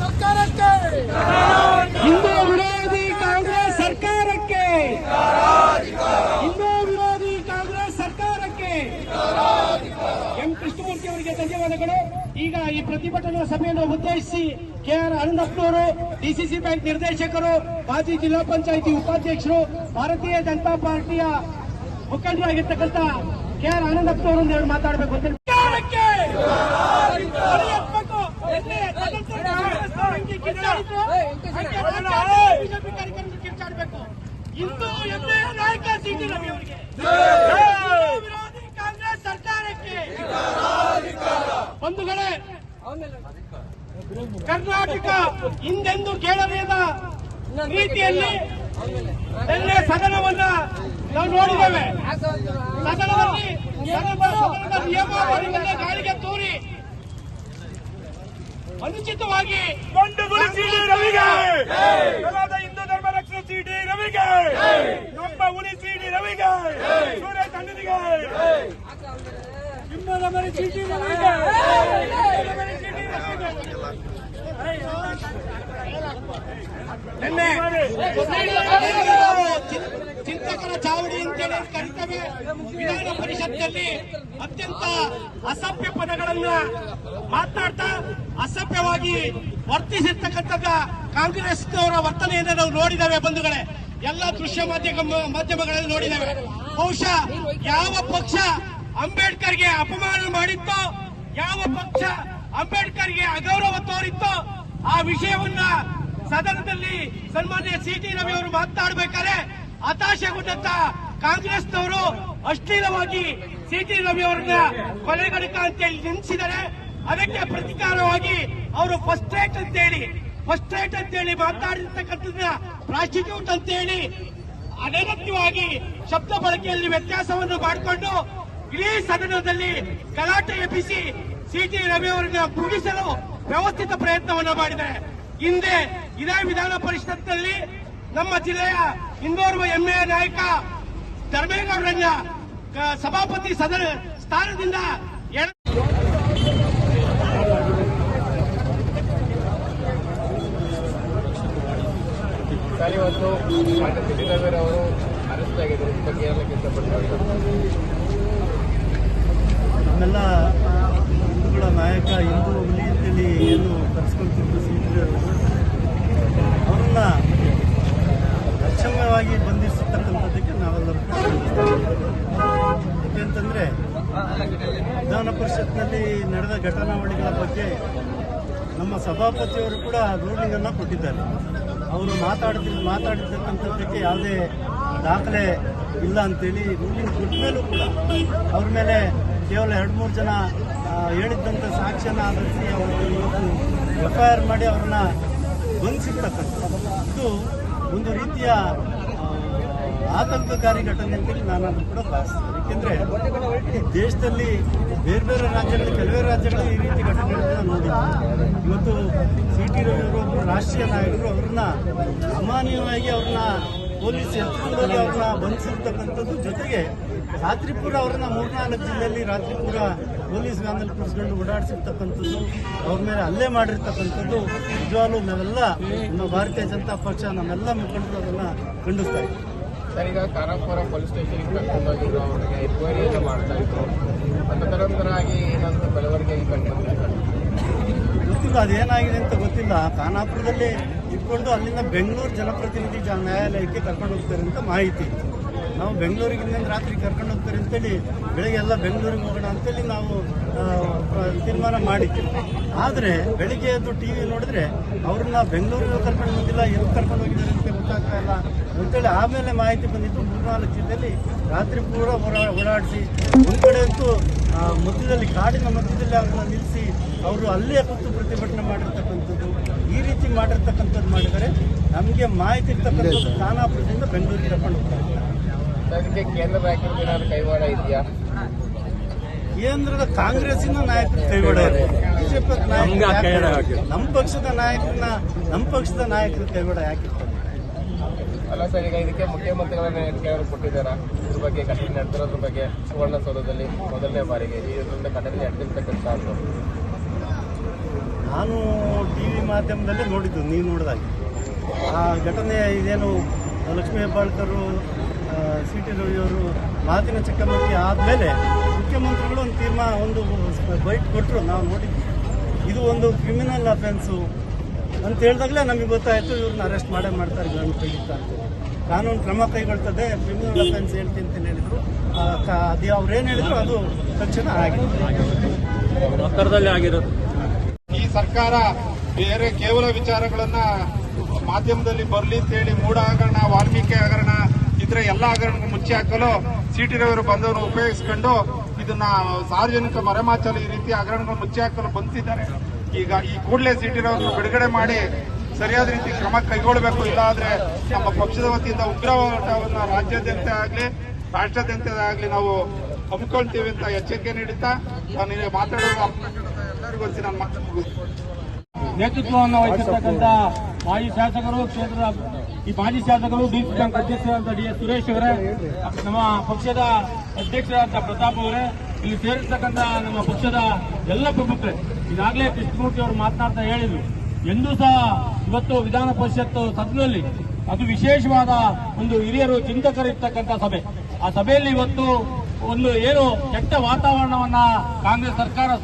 ಸರ್ಕಾರಕ್ಕೆ ಹಿಂದೂ ವಿರೋಧಿ ಕಾಂಗ್ರೆಸ್ ಸರ್ಕಾರಕ್ಕೆ. ಹಿಂದೂ ವಿರೋಧಿ ಕಾಂಗ್ರೆಸ್ ಸರ್ಕಾರಕ್ಕೆ. ಎಂ ಕೃಷ್ಣಮೂರ್ತಿ ಅವರಿಗೆ ಧನ್ಯವಾದಗಳು. ಈಗ ಈ ಪ್ರತಿಭಟನಾ ಸಭೆಯನ್ನು ಉದ್ದೇಶಿಸಿ ಕೆಆರ್ ಆರ್ ಅನಂತಪ್ಪನವರು ಡಿಸಿಸಿ ಬ್ಯಾಂಕ್ ನಿರ್ದೇಶಕರು, ಮಾಜಿ ಜಿಲ್ಲಾ ಪಂಚಾಯಿತಿ ಉಪಾಧ್ಯಕ್ಷರು, ಭಾರತೀಯ ಜನತಾ ಪಾರ್ಟಿಯ ಮುಖಂಡರಾಗಿರ್ತಕ್ಕಂಥ ಕೆ ಆರ್ ಆನಂದಪ್ಪನವರು ಮಾತಾಡಬೇಕು ಅಂತ ಬಿಜೆಪಿ ಕಾರ್ಯಕರ್ತರು ಕಿತ್ತಾಡಬೇಕು ಇಂದು ಎಂಎ ನಾಯಕ ಅವರಿಗೆ ಹಿಂದೂ ವಿರೋಧಿ ಕಾಂಗ್ರೆಸ್ ಸರ್ಕಾರಕ್ಕೆ ಬಂಧುಗಳೇ ಕರ್ನಾಟಕ ಹಿಂದೆಂದು ಕೇಳಬೇಕ ರೀತಿಯಲ್ಲಿ ನಿನ್ನೆ ಸದನವನ್ನ ನಾವು ನೋಡಿದ್ದೇವೆ ಸದನದಲ್ಲಿ ಸದನದ ಸದನದ ನಿಯಮಾವಳಿಗಳನ್ನ ಗಾಳಿಗೆ ತೂರಿ ಅನುಚಿತವಾಗಿ ಬಂಡುಗುಳಿ ಸಿಡಿ ರವಿಗೆ! ಕಲಾದ ಹಿಂದೂ ಧರ್ಮ ರಕ್ಷಣೆ ಸಿಡಿ ರವಿಗೆ! ನಮ್ಮ ಹುಲಿ ಸಿಡಿ ರವಿಗೆ! ಸೂರ್ಯ ಸಿಡಿ ರವಿಗೆ! ನಿನ್ನೆ ಚಾವಡಿ ಅಂತೇಳಿ ಕರಿತವೆ ವಿಧಾನ ಪರಿಷತ್ನಲ್ಲಿ ಅತ್ಯಂತ ಅಸಭ್ಯ ಪದಗಳನ್ನ ಮಾತನಾಡ್ತಾ ಅಸಭ್ಯವಾಗಿ ವರ್ತಿಸಿರ್ತಕ್ಕಂಥದ್ದು ಕಾಂಗ್ರೆಸ್ ಅವರ ವರ್ತನೆಯನ್ನು ನಾವು ನೋಡಿದ್ದೇವೆ ಬಂಧುಗಳೇ. ಎಲ್ಲ ದೃಶ್ಯ ಮಾಧ್ಯಮ ಮಾಧ್ಯಮಗಳಲ್ಲಿ ನೋಡಿದ್ದೇವೆ. ಬಹುಶಃ ಯಾವ ಪಕ್ಷ ಅಂಬೇಡ್ಕರ್ಗೆ ಅಪಮಾನ ಮಾಡಿತ್ತೋ, ಯಾವ ಪಕ್ಷ ಅಂಬೇಡ್ಕರ್ಗೆ ಅಗೌರವ ತೋರಿತ್ತೋ, ಆ ವಿಷಯವನ್ನ ಸದನದಲ್ಲಿ ಸನ್ಮಾನ್ಯ ಸಿ ಟಿ ರವಿ ಅವರು ಮಾತನಾಡಬೇಕಾದ್ರೆ ಹತಾಶೆಗೊಂಡಂತ ಕಾಂಗ್ರೆಸ್ನವರು ಅಶ್ಲೀಲವಾಗಿ ಸಿ ಟಿ ರವಿ ಅವರನ್ನ ಕೊಲೆಗಡಕ ಅಂತೇಳಿ ನಿಲ್ಲಿಸಿದರೆ ಅದಕ್ಕೆ ಪ್ರತಿಕಾರವಾಗಿ ಅವರು ಫಸ್ಟ್ ಅಂತ ಅಂತೇಳಿ ಫಸ್ಟ್ ರೇಟ್ ಅಂತೇಳಿ ಮಾತನಾಡಿರ್ತಕ್ಕಂಥದ್ದನ್ನ ಪ್ರಾಸ್ಟಿಟ್ಯೂಟ್ ಅಂತೇಳಿ ಅನಗತ್ಯವಾಗಿ ಶಬ್ದ ಬಳಕೆಯಲ್ಲಿ ವ್ಯತ್ಯಾಸವನ್ನು ಮಾಡಿಕೊಂಡು ಇಡೀ ಸದನದಲ್ಲಿ ಗಲಾಟೆ ಎಬ್ಬಿಸಿ ಸಿಟಿ ರವಿ ಅವರನ್ನ ಕುಗ್ಗಿಸಲು ವ್ಯವಸ್ಥಿತ ಪ್ರಯತ್ನವನ್ನು ಮಾಡಿದ್ದಾರೆ. ಹಿಂದೆ ಇದೇ ವಿಧಾನ ಪರಿಷತ್ನಲ್ಲಿ ನಮ್ಮ ಜಿಲ್ಲೆಯ ಇನ್ನೋರ್ವ ಎಂಎ ನಾಯಕ ಧರ್ಮೇಗೌಡರನ್ನ ಸಭಾಪತಿ ಸದನ ಸ್ಥಾನದಿಂದ ಅವರು ಅರೆಸ್ಟ್ ಆಗಿದ್ದಾರೆ ಬಗ್ಗೆ ನಮ್ಮೆಲ್ಲ ಹಿಂದೂಗಳ ನಾಯಕ ಹಿಂದೂ ಅಂತೇಳಿ ಏನು ಕರೆಸ್ಕೊಳ್ತಿದ್ರು ವಿಧಾನ ಪರಿಷತ್ನಲ್ಲಿ ನಡೆದ ಘಟನಾವಳಿಗಳ ಬಗ್ಗೆ ನಮ್ಮ ಸಭಾಪತಿಯವರು ಕೂಡ ರೂಲಿಂಗ್ ಅನ್ನ ಕೊಟ್ಟಿದ್ದಾರೆ. ಅವರು ಮಾತಾಡಿದ ಮಾತಾಡಿರ್ತಕ್ಕಂಥದ್ದಕ್ಕೆ ಯಾವುದೇ ದಾಖಲೆ ಇಲ್ಲ ಅಂತೇಳಿ ರೂಲಿಂಗ್ ಕೊಟ್ಟ ಮೇಲೂ ಕೂಡ ಅವ್ರ ಮೇಲೆ ಕೇವಲ ಎರಡು ಮೂರು ಜನ ಹೇಳಿದ್ದಂಥ ಸಾಕ್ಷ್ಯನ ಆಧರಿಸಿ ಅವರು ಇವತ್ತು ಎಫ್ ಐ ಆರ್ ಮಾಡಿ ಅವ್ರನ್ನ ಬಂಧಿಸಿರ್ತಕ್ಕಂಥ ಇದು ಒಂದು ರೀತಿಯ ಆತಂಕಕಾರಿ ಘಟನೆ ಅಂತೇಳಿ ನಾನು ಅದನ್ನು ಕೂಡ ಭಾವಿಸ್ತೇನೆ. ಏಕೆಂದರೆ ದೇಶದಲ್ಲಿ ಬೇರೆ ಬೇರೆ ರಾಜ್ಯಗಳಲ್ಲಿ ಕೆಲವೇ ರಾಜ್ಯಗಳಲ್ಲಿ ಈ ರೀತಿ ಘಟನೆಗಳನ್ನ ನೋಡಿದ್ದೀವಿ ಇವತ್ತು ಸಿ ಟಿ ರವಿ ಅವರು ಒಬ್ಬರು ರಾಷ್ಟ್ರೀಯ ನಾಯಕರು ಅವ್ರನ್ನ ಅಮಾನ್ಯವಾಗಿ ಅವ್ರನ್ನ ಪೊಲೀಸ್ ಯಂತ್ರದಲ್ಲಿ ಅವ್ರನ್ನ ಬಂಧಿಸಿರ್ತಕ್ಕಂಥದ್ದು ಜೊತೆಗೆ ರಾತ್ರಿಪುರ ಅವ್ರನ್ನ ಮೂರ್ನಾಲ್ಕು ಜಿಲ್ಲೆಯಲ್ಲಿ ರಾತ್ರಿಪುರ ಪೊಲೀಸ್ ವ್ಯಾನಲ್ಲಿ ಕೂರಿಸ್ಕೊಂಡು ಓಡಾಡಿಸಿರ್ತಕ್ಕಂಥದ್ದು, ಅವ್ರ ಮೇಲೆ ಹಲ್ಲೆ ಮಾಡಿರ್ತಕ್ಕಂಥದ್ದು ನಿಜವಾಗ್ಲೂ ನಾವೆಲ್ಲ ನಮ್ಮ ಭಾರತೀಯ ಜನತಾ ಪಕ್ಷ, ನಮ್ಮೆಲ್ಲ ಮುಖಂಡರು ಅದನ್ನು ಖಂಡಿಸ್ತಾ ಇದ್ದೀವಿ. ಸರ್, ಈಗ ಖಾನಾಪುರ ಪೊಲೀಸ್ ಸ್ಟೇಷನ್ಗೆ ಕರ್ಕೊಂಡೋಗಿದ್ರು ಅವ್ರಿಗೆ ಎನ್ಕ್ವೈರಿಯನ್ನು ಮಾಡ್ತಾ ಇದ್ರು. ತರಂತರಾಗಿ ಏನಾದರೂ ಏನಂತ ಬಂದಿದೆ ಗೊತ್ತಿಲ್ಲ, ಅದೇನಾಗಿದೆ ಅಂತ ಗೊತ್ತಿಲ್ಲ. ಖಾನಾಪುರದಲ್ಲಿ ಇಟ್ಕೊಂಡು ಅಲ್ಲಿಂದ ಬೆಂಗಳೂರು ಜನಪ್ರತಿನಿಧಿ ನ್ಯಾಯಾಲಯಕ್ಕೆ ಕರ್ಕೊಂಡು ಹೋಗ್ತಾರೆ ಅಂತ ಮಾಹಿತಿ. ನಾವು ಬೆಂಗಳೂರಿಗೆ ಇನ್ನೊಂದು ರಾತ್ರಿ ಕರ್ಕೊಂಡು ಹೋಗ್ತಾರೆ ಅಂತೇಳಿ ಬೆಳಗ್ಗೆ ಎಲ್ಲ ಬೆಂಗಳೂರಿಗೆ ಹೋಗೋಣ ಅಂತೇಳಿ ನಾವು ತೀರ್ಮಾನ ಮಾಡಿದ್ವಿ. ಆದರೆ ಬೆಳಿಗ್ಗೆ ಎದ್ದು ಟಿ ವಿ ನೋಡಿದ್ರೆ ಅವ್ರನ್ನ ಬೆಂಗಳೂರಿಗೆ ಕರ್ಕೊಂಡು ಬಂದಿಲ್ಲ, ಎಲ್ಲಿ ಕರ್ಕೊಂಡು ಹೋಗಿದ್ದಾರೆ ಅಂತ ಗೊತ್ತಾಗ್ತಾ ಇಲ್ಲ ಅಂತೇಳಿ ಆಮೇಲೆ ಮಾಹಿತಿ ಬಂದಿದ್ದು ಮೂರ್ನಾಲ್ಕು ಜಿಲ್ಲೆಯಲ್ಲಿ ರಾತ್ರಿ ಪೂರ ಓಡಾ ಓಡಾಡಿಸಿ ಒಂದು ಕಡೆ ಅಂತೂ ಮಧ್ಯದಲ್ಲಿ ಕಾಡಿನ ಮಧ್ಯದಲ್ಲಿ ಅವ್ರನ್ನ ನಿಲ್ಲಿಸಿ ಅವರು ಅಲ್ಲೇ ಕೂತು ಪ್ರತಿಭಟನೆ ಮಾಡಿರ್ತಕ್ಕಂಥದ್ದು, ಈ ರೀತಿ ಮಾಡಿರ್ತಕ್ಕಂಥದ್ದು ಮಾಡಿದರೆ ನಮಗೆ ಮಾಹಿತಿ ಇರ್ತಕ್ಕಂಥದ್ದು ಖಾನಾಪುರದಿಂದ ಬೆಂಗಳೂರಿಗೆ ಕರ್ಕೊಂಡು ಹೋಗ್ತಾರೆ. ಸರ್ ಇದಕ್ಕೆ ಕೇಂದ್ರ ನಾಯಕರು ಏನಾದ್ರು ಕೈವಾಡ ಇದೆಯಾ? ಕೇಂದ್ರದ ಕಾಂಗ್ರೆಸ್ಸಿನ ನಾಯಕರು ಕೈವಾಡ ಇದೆ ಬಿಜೆಪಿ ನಾಯಕರು ನಮ್ಮ ಪಕ್ಷದ ನಾಯಕರನ್ನ ನಮ್ಮ ಪಕ್ಷದ ನಾಯಕರು ಕೈವಾಡ ಯಾಕಿರ್ತಾರೆ ಅಲ್ಲ ಸರ್ ಈಗ ಇದಕ್ಕೆ ಮುಖ್ಯಮಂತ್ರಿಗಳನ್ನ ಹೇಳಿಕೆಯನ್ನು ಕೊಟ್ಟಿದ್ದಾರಾ? ಇದ್ರ ಬಗ್ಗೆ ಘಟನೆ ನಡೆದಿರೋದ್ರ ಬಗ್ಗೆ ಸುವರ್ಣಸೌಧದಲ್ಲಿ ಮೊದಲನೇ ಬಾರಿಗೆ ಇದರಿಂದ ಕಟನೆ ನಡೆದಿರ್ತಕ್ಕಂಥ ನಾನು ಟಿ ವಿ ಮಾಧ್ಯಮದಲ್ಲೇ ನೋಡಿದ್ದು ನೀವು ನೋಡಿದಾಗ. ಆ ಘಟನೆ ಇದೇನು ಲಕ್ಷ್ಮೀ ಹೆಬ್ಬಾಳ್ಕರು ಸಿ ಟಿ ರವಿಯವರು ಮಾತಿನ ಚಕಮಕಿ ಆದಮೇಲೆ ಮುಖ್ಯಮಂತ್ರಿಗಳು ಒಂದು ತೀರ್ಮಾನ ಒಂದು ಬೈಟ್ ಕೊಟ್ಟರು ನಾವು ನೋಡಿದ್ವಿ. ಇದು ಒಂದು ಕ್ರಿಮಿನಲ್ ಅಫೆನ್ಸು ಅಂತ ಹೇಳಿದಾಗಲೇ ನಮಗೆ ಗೊತ್ತಾಯಿತು ಇವ್ರನ್ನ ಅರೆಸ್ಟ್ ಮಾಡೇ ಮಾಡ್ತಾರೆ ಗಂಡು ತೆಗಿತಾ ಅಂತ. ಕಾನೂನು ಕ್ರಮ ಕೈಗೊಳ್ತದೆ ಕ್ರಿಮಿನಲ್ ಅಫೆನ್ಸ್ ಹೇಳ್ತೀನಿ ಅಂತ ಹೇಳಿದರು. ಅದು ಅವ್ರು ಏನು ಹೇಳಿದ್ರು ಅದು ತಕ್ಷಣ ಆಗಿರೋದು. ಈ ಸರ್ಕಾರ ಬೇರೆ ಕೇವಲ ವಿಚಾರಗಳನ್ನ ಮಾಧ್ಯಮದಲ್ಲಿ ಬರಲಿ ಅಂತೇಳಿ ಮೂಢ ಹಗರಣ ವಾಲ್ಮೀಕಿ ಹಗರಣ ಇದ್ರೆ ಎಲ್ಲ ಹಗರಣ ಮುಚ್ಚಿ ಹಾಕಲು ಸಿಟಿ ರವರು ಬಂದವರು ಉಪಯೋಗಿಸಿಕೊಂಡು ಇದನ್ನ ಸಾರ್ವಜನಿಕ ಮರೆಮಾಚಲು ಈ ರೀತಿ ಹಗರಣಗಳು ಮುಚ್ಚಿ ಹಾಕಲು ಬಂದಿದ್ದಾರೆ. ಈಗ ಈ ಕೂಡಲೇ ಸಿಟಿ ರವರನ್ನು ಬಿಡುಗಡೆ ಮಾಡಿ ಸರಿಯಾದ ರೀತಿ ಕ್ರಮ ಕೈಗೊಳ್ಳಬೇಕು. ಇಲ್ಲಾದ್ರೆ ನಮ್ಮ ಪಕ್ಷದ ವತಿಯಿಂದ ಉಗ್ರ ಹೋರಾಟವನ್ನ ರಾಜ್ಯಾದ್ಯಂತ ಆಗಲಿ, ರಾಷ್ಟ್ರಾದ್ಯಂತ ಆಗಲಿ ನಾವು ಹಮ್ಮಿಕೊಳ್ತೀವಿ ಅಂತ ಎಚ್ಚರಿಕೆ ನೀಡುತ್ತಾ ನಾನು ಮಾತಾಡೋದು. ಎಲ್ಲರಿಗೂ ನಾನು ಮಾತು ಮುಗಿಸ್ತೀನಿ ನೇತೃತ್ವವನ್ನು ವಹಿಸಿರ್ತಕ್ಕಂಥ ಮಾಜಿ ಶಾಸಕರು ಕ್ಷೇತ್ರದ ಈ ಮಾಜಿ ಶಾಸಕರು ಡಿ ಬ್ಯಾಂಕ್ ಅಧ್ಯಕ್ಷರಾದಂಥ ಡಿ ಎಸ್ ಸುರೇಶ್ ಅವರೇ, ನಮ್ಮ ಪಕ್ಷದ ಅಧ್ಯಕ್ಷರಾದಂಥ ಪ್ರತಾಪ್ ಅವರೇ, ಇಲ್ಲಿ ಸೇರಿರ್ತಕ್ಕಂಥ ನಮ್ಮ ಪಕ್ಷದ ಎಲ್ಲ ಪ್ರಮುಖರೇ. ಈಗಾಗಲೇ ಕೃಷ್ಣಮೂರ್ತಿ ಅವರು ಮಾತನಾಡ್ತಾ ಹೇಳಿದ್ರು. ಎಂದೂ ಸಹ ಇವತ್ತು ವಿಧಾನ ಪರಿಷತ್ ಸದನದಲ್ಲಿ ಅದು ವಿಶೇಷವಾದ ಒಂದು ಹಿರಿಯರು ಚಿಂತಕರಿರ್ತಕ್ಕಂಥ ಸಭೆ. ಆ ಸಭೆಯಲ್ಲಿ ಇವತ್ತು ಒಂದು ಏನು ಕೆಟ್ಟ ವಾತಾವರಣವನ್ನ ಕಾಂಗ್ರೆಸ್ ಸರ್ಕಾರ